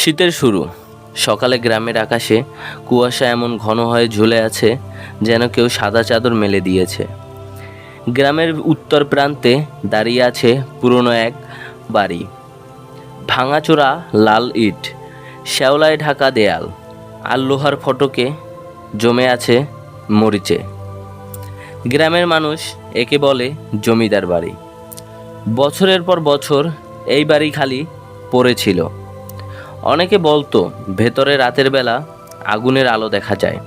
শীতের শুরু। সকালে গ্রামের আকাশে কুয়াশা এমন ঘন হয়ে ঝুলে আছে যেন কেউ সাদা চাদর মেলে দিয়েছে। গ্রামের উত্তর প্রান্তে দাঁড়িয়ে আছে পুরনো এক বাড়ি। ভাঙাচোরা লাল ইট, শ্যাওলায় ঢাকা দেয়াল আর লোহার ফটকে জমে আছে মরিচে। গ্রামের মানুষ একে বলে জমিদার বাড়ি। বছরের পর বছর এই বাড়ি খালি পড়েছিল অনেকে বলতো, ভেতরে রাতের বেলা আগুনের আলো দেখা যায়।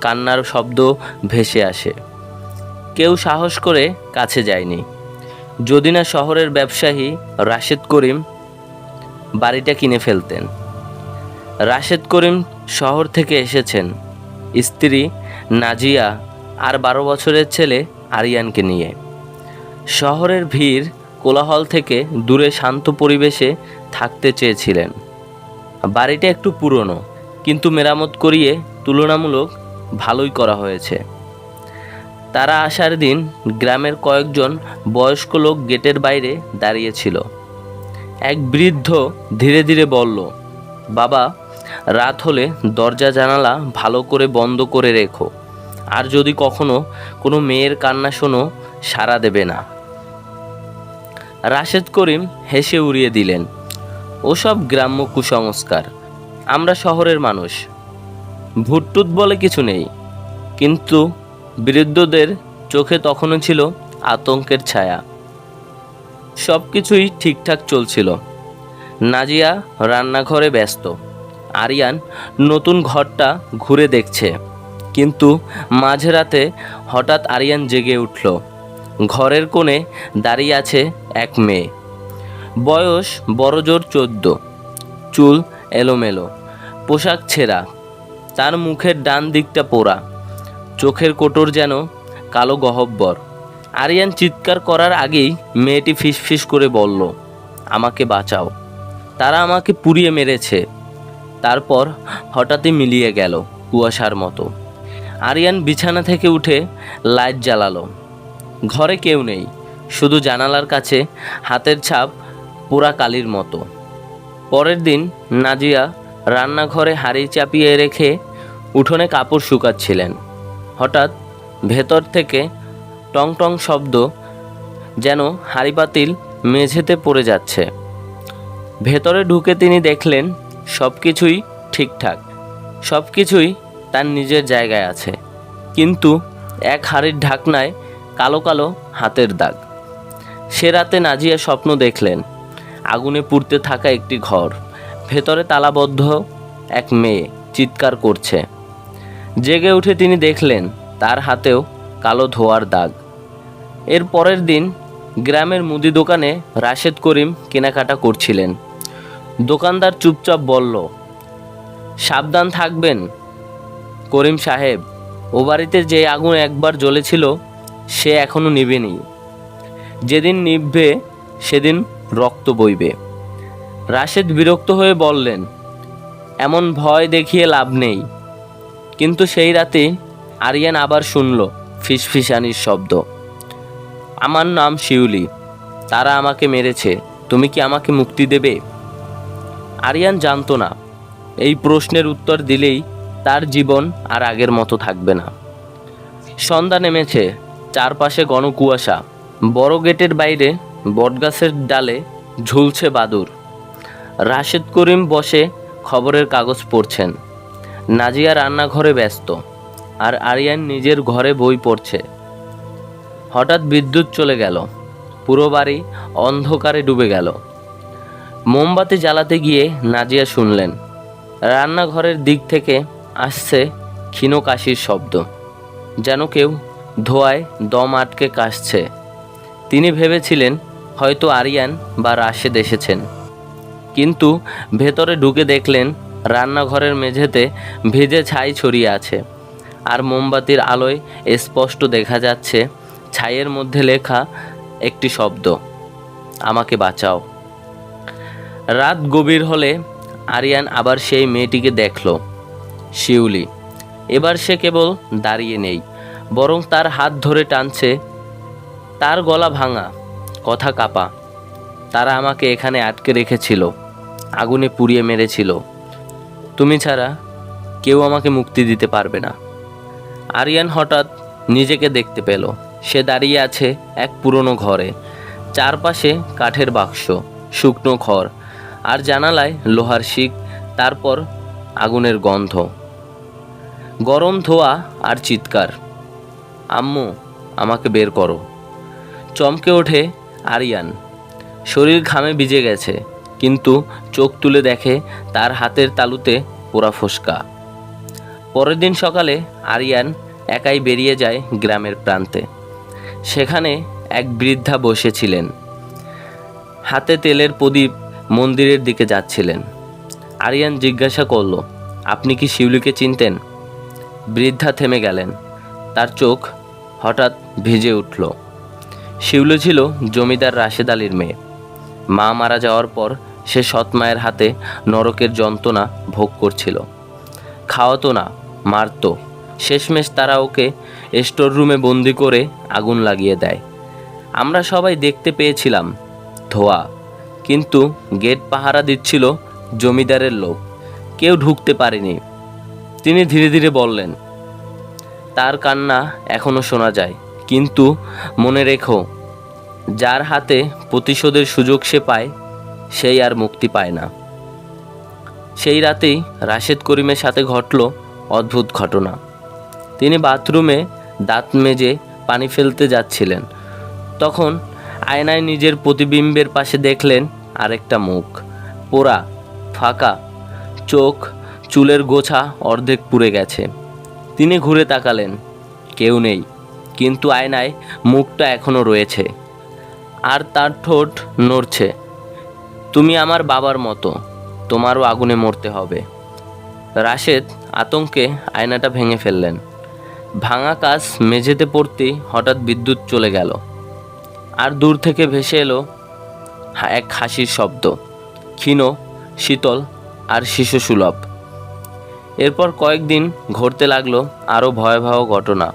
কান্নার শব্দ ভেসে আসে। কেউ সাহস করে কাছে যায়নি। যদি না শহরের ব্যবসায়ী রাশেদ করিম বাড়িটা কিনে ফেলতেন। রাশেদ করিম শহর থেকে এসেছেন স্ত্রী নাজিয়া আর বারো বছরের ছেলে আরিয়ানকে নিয়ে। শহরের ভিড় কোলাহল থেকে দূরে শান্ত পরিবেশে থাকতে চেয়েছিলেন। বাড়িটা একটু পুরনো, কিন্তু মেরামত করিয়ে তুলনামূলক ভালোই করা হয়েছে। তারা আসার দিন গ্রামের কয়েকজন বয়স্ক লোক গেটের বাইরে দাঁড়িয়েছিল। এক বৃদ্ধ ধীরে ধীরে বলল, বাবা, রাত হলে দরজা জানালা ভালো করে বন্ধ করে রেখো, আর যদি কখনো কোনো মেয়ের কান্না শোনো, সাড়া দেবে না। রাশেদ করিম হেসে উড়িয়ে দিলেন। ওসব গ্রাম্য কুসংস্কার। আমরা শহরের মানুষ। ভুটটুত বলে কিছু নেই। কিন্তু বৃদ্ধদের চোখে তখনও ছিল আতঙ্কের ছায়া। সব কিছুই ঠিকঠাক চলছিল। নাজিয়া রান্নাঘরে ব্যস্ত। আরিয়ান নতুন ঘরটা ঘুরে দেখছে। কিন্তু মাঝরাতে হঠাৎ আরিয়ান জেগে উঠল। ঘরের কোণে দাঁড়িয়ে আছে এক মেয়ে। বয়স বড়জোর চোদ্দ। চুল এলোমেলো। পোশাক ছেঁড়া। তার মুখের ডান দিকটা পোড়া। চোখের কোটর যেন কালো গহব্বর। আরিয়ান চিৎকার করার আগেই মেয়েটি ফিসফিস করে বলল, আমাকে বাঁচাও। তারা আমাকে পুড়িয়ে মেরেছে। তারপর হঠাৎই মিলিয়ে গেল কুয়াশার মতো। আরিয়ান বিছানা থেকে উঠে লাইট জ্বালালো। ঘরে কেউ নেই। শুধু জানালার কাছে হাতের ছাপ পোড়া কালির মতো। পরের দিন নাজিয়া রান্নাঘরে হাঁড়ি চাপিয়ে রেখে উঠোনে কাপড় শুকাচ্ছিলেন। হঠাৎ ভেতর থেকে টং টং শব্দ যেন হাঁড়ি পাতিল মেঝেতে পড়ে যাচ্ছে। ভেতরে ঢুকে তিনি দেখলেন সব কিছুই ঠিকঠাক। সব কিছুই তার নিজের জায়গায় আছে। কিন্তু এক হাড়ির ঢাকনায় কালো কালো হাতের দাগ। সে রাতে নাজিয়া স্বপ্ন দেখলেন আগুনে পুড়তে থাকা একটি ঘর। ভেতরে তালাবদ্ধ এক মেয়ে চিৎকার করছে। জেগে উঠে তিনি দেখলেন, তার হাতেও কালো ধোয়ার দাগ। এর পরের দিন গ্রামের মুদি দোকানে রাশেদ করিম কেনাকাটা করছিলেন। দোকানদার চুপচাপ বলল, সাবধান থাকবেন করিম সাহেব। ও বাড়িতে যে আগুন একবার জ্বলেছিল, সে এখনও নিবেনি যেদিন নিভবে, সেদিন রক্ত বইবে। রাশেদ বিরক্ত হয়ে বললেন, এমন ভয় দেখিয়ে লাভ নেই। কিন্তু সেই রাতে আরিয়ান আবার শুনল ফিসফিসানির শব্দ। আমার নাম শিউলি, তারা আমাকে মেরেছে, তুমি কি আমাকে মুক্তি দেবে? আরিয়ান জানতো না। এই প্রশ্নের উত্তর দিলেই তার জীবন আর আগের মতো থাকবে না। সন্ধ্যা নেমেছে, চারপাশে ঘন কুয়াশা। বড় গেটের বাইরে বটগাছের ডালে ঝুলছে বাদুর। রাশেদ করিম বসে খবরের কাগজ পড়ছেন। নাজিয়া রান্নাঘরে ব্যস্ত, আর আরিয়ান নিজের ঘরে বই পড়ছে। হঠাৎ বিদ্যুৎ চলে গেল, পুরো বাড়ি অন্ধকারে ডুবে গেল। মোমবাতি জ্বালাতে গিয়ে নাজিয়া শুনলেন, রান্নাঘরের দিক থেকে আসছে ক্ষীণ কাশির শব্দ, যেন কেউ ধোয়ায় দম আটকে কাশছে। তিনি ভেবেছিলেন হয়তো আরিয়ান বা রাশেদ এসেছেন। কিন্তু ভেতরে ঢুকে দেখলেন রান্নাঘরের মেঝেতে ভেজে ছাই ছড়িয়ে আছে। আর মোমবাতির আলোয় স্পষ্ট দেখা যাচ্ছে ছাইয়ের মধ্যে লেখা একটি শব্দ, আমাকে বাঁচাও। রাত গভীর হলে আরিয়ান আবার সেই মেয়েটিকে দেখল, শিউলি। এবার সে কেবল দাঁড়িয়ে নেই, বরং তার হাত ধরে টানছে, তার গলা ভাঙা। কথা কাপা। তারা আমাকে এখানে আটকে রেখেছিল, আগুনে পুড়িয়ে মেরেছিল। তুমি ছাড়া কেউ আমাকে মুক্তি দিতে পারবে না। আরিয়ান হঠাৎ নিজেকে দেখতে পেল। সে দাঁড়িয়ে আছে এক পুরনো ঘরে। চারপাশে কাঠের বাক্স, শুকনো খড় আর জানালায় লোহার শিক, তারপর আগুনের গন্ধ। গরম ধোয়া আর চিৎকার। আম্মু, আমাকে বের করো। চমকে ওঠে আরিয়ান। শরীর ঘামে ভিজে গেছে, কিন্তু চোখ তুলে দেখে তার হাতের তালুতে পোড়া ফোসকা। পরের দিন সকালে আরিয়ান একাই বেরিয়ে যায় গ্রামের প্রান্তে। সেখানে এক বৃদ্ধা বসেছিলেন। হাতে তেলের প্রদীপ মন্দিরের দিকে যাচ্ছিলেন। আরিয়ান জিজ্ঞাসা করল, আপনি কি শিউলিকে চিনতেন? বৃদ্ধা থেমে গেলেন। তার চোখ হঠাৎ ভিজে উঠল। শিউলি ছিল জমিদার রাশেদ আলীর মেয়ে। মা মারা যাওয়ার পর সে সৎ মায়ের হাতে নরকের যন্ত্রণা ভোগ করছিল। খাওয়াতো না, মারতো। শেষমেশ তারা ওকে স্টোর রুমে বন্দি করে আগুন লাগিয়ে দেয়। আমরা সবাই দেখতে পেয়েছিলাম ধোয়া, কিন্তু গেট পাহারা দিচ্ছিল জমিদারের লোক কেউ ঢুকতে পারেনি। তিনি ধীরে ধীরে বললেন, তার কান্না এখনও শোনা যায়। কিন্তু মনে রেখো, যার হাতে প্রতিশোধের সুযোগ সে পায়, সেই আর মুক্তি পায় না। সেই রাতেই রাশেদ করিমের সাথে ঘটল অদ্ভুত ঘটনা। তিনি বাথরুমে দাঁত মেজে পানি ফেলতে যাচ্ছিলেন। তখন আয়নায় নিজের প্রতিবিম্বের পাশে দেখলেন আরেকটা মুখ। পোড়া, ফাঁকা, চোখ, চুলের গোছা অর্ধেক পুড়ে গেছে। তিনি ঘুরে তাকালেন, কেউ নেই। কিন্তু আয়নায় মুখটা এখনও রয়েছে। আর তার ঠোঁট নড়ছে। তুমি আমার বাবার মতো, তোমারও আগুনে মরতে হবে। রাশেদ আতঙ্কে আয়নাটা ভেঙে ফেললেন। ভাঙা কাজ মেঝেতে পড়তেই হঠাৎ বিদ্যুৎ চলে গেল। আর দূর থেকে ভেসে এলো এক হাসির শব্দ। ক্ষীণ, শীতল আর শিশু সুলভ এরপর কয়েকদিন ঘটতে লাগল আরও ভয়াবহ ঘটনা।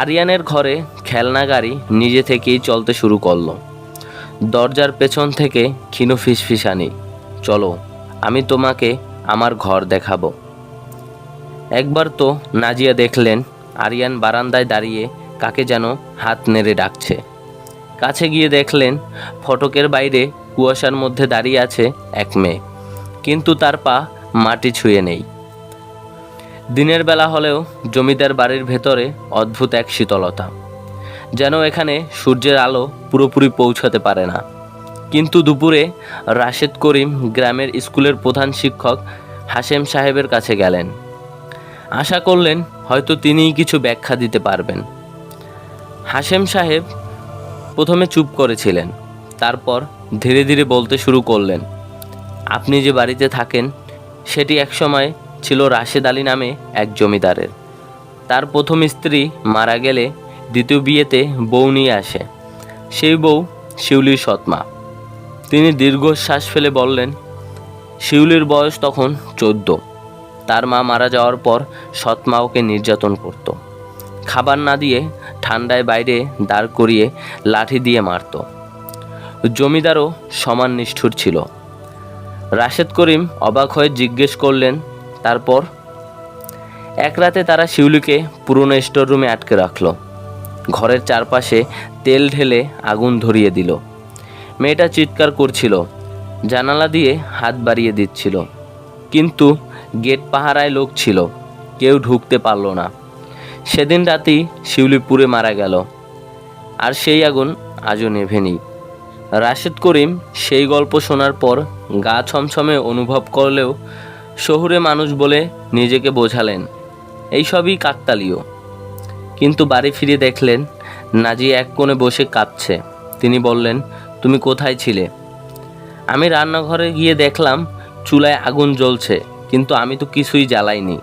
আরিয়ানের ঘরে খেলনা গাড়ি নিজে থেকেই চলতে শুরু করল। দরজার পেছন থেকে ক্ষীণ ফিসফিসানি, চলো, আমি তোমাকে আমার ঘর দেখাবো। একবার তো নাজিয়া দেখলেন আরিয়ান বারান্দায় দাঁড়িয়ে কাকে যেন হাত নেড়ে ডাকছে। কাছে গিয়ে দেখলেন ফটকের বাইরে কুয়াশার মধ্যে দাঁড়িয়ে আছে এক মেয়ে, কিন্তু তার পা মাটি ছুঁয়ে নেই। দিনের বেলা হলেও জমিদার বাড়ির ভেতরে অদ্ভুত এক শীতলতা, যেন এখানে সূর্যের আলো পুরোপুরি পৌঁছাতে পারে না। কিন্তু দুপুরে রাশেদ করিম গ্রামের স্কুলের প্রধান শিক্ষক হাশেম সাহেবের কাছে গেলেন। আশা করলেন হয়তো তিনিই কিছু ব্যাখ্যা দিতে পারবেন। হাশেম সাহেব প্রথমে চুপ করেছিলেন, তারপর ধীরে ধীরে বলতে শুরু করলেন, আপনি যে বাড়িতে থাকেন, সেটি একসময় ছিল রাশেদ আলী নামে এক জমিদারের। তার প্রথম স্ত্রী মারা গেলে দ্বিতীয় বিয়েতে বউ নিয়ে আসে। সেই বউ শিউলির সৎমা। তিনি দীর্ঘশ্বাস ফেলে বললেন, শিউলির বয়স তখন চোদ্দ। তার মা মারা যাওয়ার পর সৎমা ওকে নির্যাতন করত। খাবার না দিয়ে ঠান্ডায় বাইরে দাঁড় করিয়ে লাঠি দিয়ে মারত। জমিদারও সমান নিষ্ঠুর ছিল। রাশেদ করিম অবাক হয়ে জিজ্ঞেস করলেন তারপর এক রাতে তারা শিউলিকে পুরনো স্টোর রুমে আটকে রাখল। ঘরের চারপাশে তেল ঢেলে আগুন ধরিয়ে দিল। মেয়েটা চিৎকার করছিল, জানালা দিয়ে হাত বাড়িয়ে দিচ্ছিল। কিন্তু গেট পাহারায় লোক ছিল, কেউ ঢুকতে পারল না। সেদিন রাতেই শিউলি পুড়ে মারা গেল, আর সেই আগুন আজও নেভেনি। রাশেদ করিম সেই গল্প শোনার পর গা ছমছমে অনুভব করলেও শহুরে মানুষ বলে নিজেকে বোঝালেন। এইসবই কাকতালীয়। কিন্তু বাড়ি ফিরে দেখলেন নাজি এক কোণে বসে কাঁদছে। তিনি বললেন, তুমি কোথায় ছিলে? আমি রান্নাঘরে গিয়ে দেখলাম চুলায় আগুন জ্বলছে, কিন্তু আমি তো কিছুই জ্বালাইনি।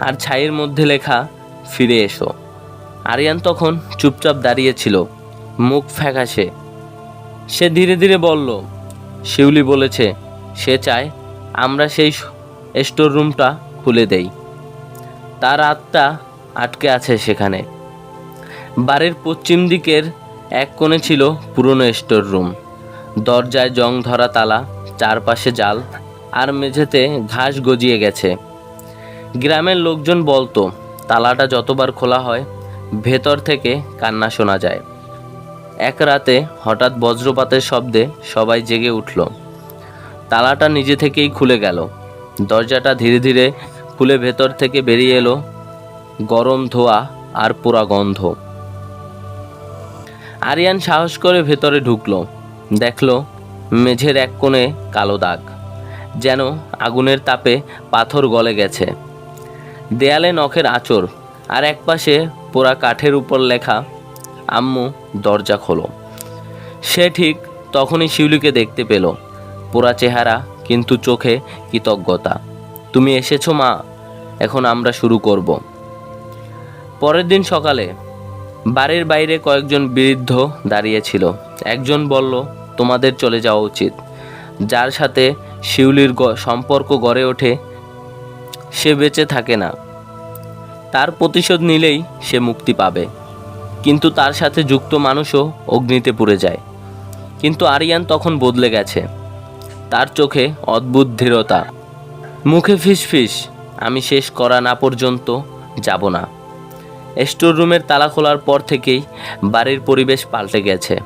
আর ছাইয়ের মধ্যে লেখা, ফিরে এসো আরিয়ান তখন চুপচাপ দাঁড়িয়েছিল মুখ ফ্যাকাশে। সে ধীরে ধীরে বলল, শিউলি বলেছে, সে চায় আমরা সেই স্টোর রুমটা খুলে দেই। তার আত্মা আটকে আছে সেখানে। বাড়ির পশ্চিম দিকের এক কোণে ছিল পুরনো স্টোর রুম দরজায় জং ধরা তালা, চারপাশে জাল, আর মেঝেতে ঘাস গজিয়ে গেছে। গ্রামের লোকজন বলতো, তালাটা যতবার খোলা হয়, ভেতর থেকে কান্না শোনা যায়। এক রাতে হঠাৎ বজ্রপাতের শব্দে সবাই জেগে উঠল। তালাটা নিজে থেকেই খুলে গেল। দরজাটা ধীরে ধীরে খুলে ভেতর থেকে বেরিয়ে এলো। গরম ধোয়া আর পোড়া গন্ধ। আরিয়ান সাহস করে ভেতরে ঢুকলো। দেখল মেঝের এক কোণে কালো দাগ, যেন আগুনের তাপে পাথর গলে গেছে। দেয়ালে নখের আঁচড় আর একপাশে পোড়া কাঠের উপর লেখা, আম্মু, দরজা খোলো। সে ঠিক তখনই শিউলিকে দেখতে পেল। পোড়া চেহারা কিন্তু চোখে কৃতজ্ঞতা। তুমি এসেছ মা, এখন আমরা শুরু করব। পরের দিন সকালে বাড়ির বাইরে কয়েকজন বৃদ্ধ দাঁড়িয়েছিল। একজন বলল, তোমাদের চলে যাওয়া উচিত। যার সাথে শিউলির সম্পর্ক গড়ে ওঠে, সে বেঁচে থাকে না। তার প্রতিশোধ নিলেই সে মুক্তি পাবে। কিন্তু তার সাথে যুক্ত মানুষও অগ্নিতে পুড়ে যায়। কিন্তু আরিয়ান তখন বদলে গেছে। তার চোখে অদ্ভুত দৃঢ়তা। মুখে ফিসফিস, আমি শেষ করা না পর্যন্ত যাব না। স্টোর রুমের তালা খোলার পর থেকেই বাড়ির পরিবেশ পাল্টে গেছে।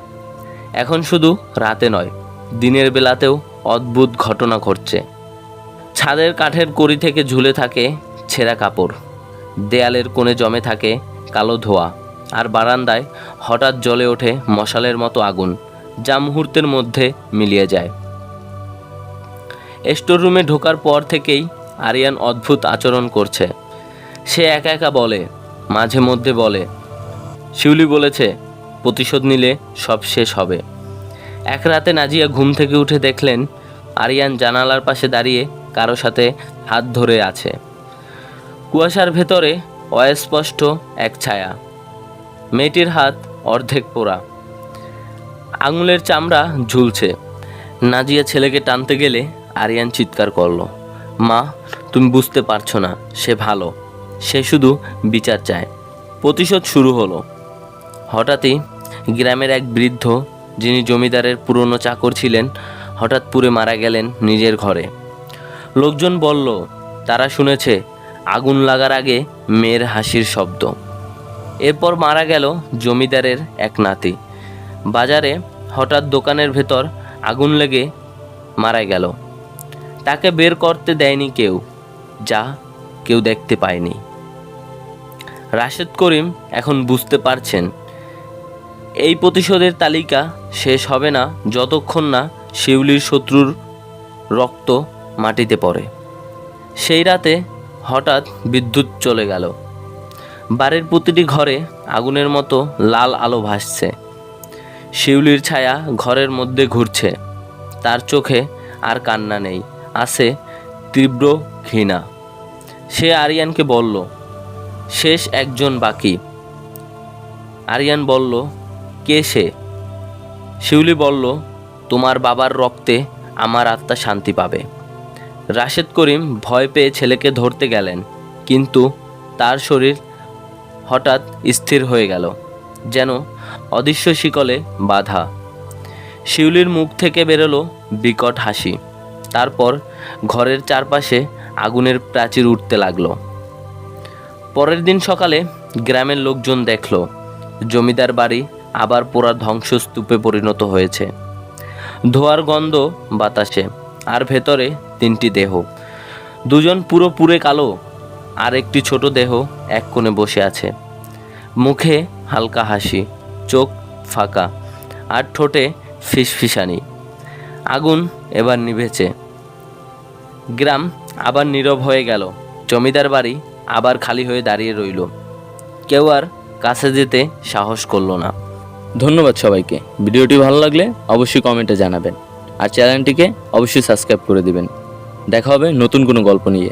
এখন শুধু রাতে নয়, দিনের বেলাতেও অদ্ভুত ঘটনা ঘটছে। ছাদের কাঠের কড়ি থেকে ঝুলে থাকে ছেঁড়া কাপড়। দেয়ালের কোণে জমে থাকে কালো ধোয়া। আর বারান্দায় হঠাৎ জ্বলে ওঠে মশালের মতো আগুন, যা মুহূর্তের মধ্যে মিলিয়ে যায়। স্টোর রুমে ঢোকার পর থেকেই আরিয়ান অদ্ভুত আচরণ করছে। সে একা একা বলে, মাঝে মধ্যে বলে, শিউলি বলেছে, প্রতিশোধ নিলে সব শেষ হবে। এক রাতে নাজিয়া ঘুম থেকে উঠে দেখলেন আরিয়ান জানালার পাশে দাঁড়িয়ে কারও সাথে হাত ধরে আছে। কুয়াশার ভেতরে অস্পষ্ট এক ছায়া। মেয়েটির হাত অর্ধেক পোড়া। আঙুলের চামড়া ঝুলছে। নাজিয়া ছেলেকে টানতে গেলে আরিয়ান চিৎকার করল, মা, তুমি বুঝতে পারছ না, সে ভালো। সে শুধু বিচার চায়। প্রতিশোধ শুরু হলো। হঠাৎই গ্রামের এক বৃদ্ধ, যিনি জমিদারের পুরনো চাকর ছিলেন, হঠাৎ পুড়ে মারা গেলেন নিজের ঘরে। লোকজন বলল, তারা শুনেছে, আগুন লাগার আগে মেয়ের হাসির শব্দ। এরপর মারা গেল জমিদারের এক নাতি। বাজারে হঠাৎ দোকানের ভেতর আগুন লেগে মারা গেল। তাকে বের করতে দেয়নি কেউ, যা কেউ দেখতে পায়নি। রাশেদ করিম এখন বুঝতে পারছেন, এই প্রতিশোধের তালিকা শেষ হবে না যতক্ষণ না শিউলির শত্রুর রক্ত মাটিতে পড়ে। সেই রাতে হঠাৎ বিদ্যুৎ চলে গেল। বাড়ির প্রতিটি ঘরে আগুনের মতো লাল আলো ভাসছে। শিউলির ছায়া ঘরের মধ্যে ঘুরছে। তার চোখে আর কান্না নেই। আছে তীব্র ঘৃণা। সে আরিয়ানকে বলল, শেষ একজন বাকি। আরিয়ান বলল, কে সে? শিউলি বলল, তোমার বাবার রক্তে আমার আত্মা শান্তি পাবে। রাশেদ করিম ভয় পেয়ে ছেলেকে ধরতে গেলেন, কিন্তু তার শরীর হঠাৎ স্থির হয়ে গেল, যেন অদৃশ্য শিকলে বাধা। শিউলির মুখ থেকে বেরোলো বিকট হাসি। তারপর ঘরের চারপাশে আগুনের প্রাচীর উঠতে লাগল। পরের দিন সকালে গ্রামের লোকজন দেখল, জমিদার বাড়ি আবার পোড়া ধ্বংসস্তূপে পরিণত হয়েছে। ধোয়ার গন্ধ বাতাসে, আর ভেতরে তিনটি দেহ। দুজন পুরো পুরে কালো, আর একটি ছোট দেহ এক কোণে বসে আছে। মুখে হালকা হাসি, চোখ ফাঁকা, আর ঠোঁটে ফিসফিসানি। আগুন এবার নিভেছে। গ্রাম আবার নীরব হয়ে গেল। জমিদার বাড়ি আবার খালি হয়ে দাঁড়িয়ে রইল। কেউ আর কাছে যেতে সাহস করল না। ধন্যবাদ সবাইকে। ভিডিওটি ভালো লাগলে অবশ্যই কমেন্টে জানাবেন। আর চ্যানেলটিকে অবশ্যই সাবস্ক্রাইব করে দিবেন। দেখা হবে নতুন কোনো গল্প নিয়ে।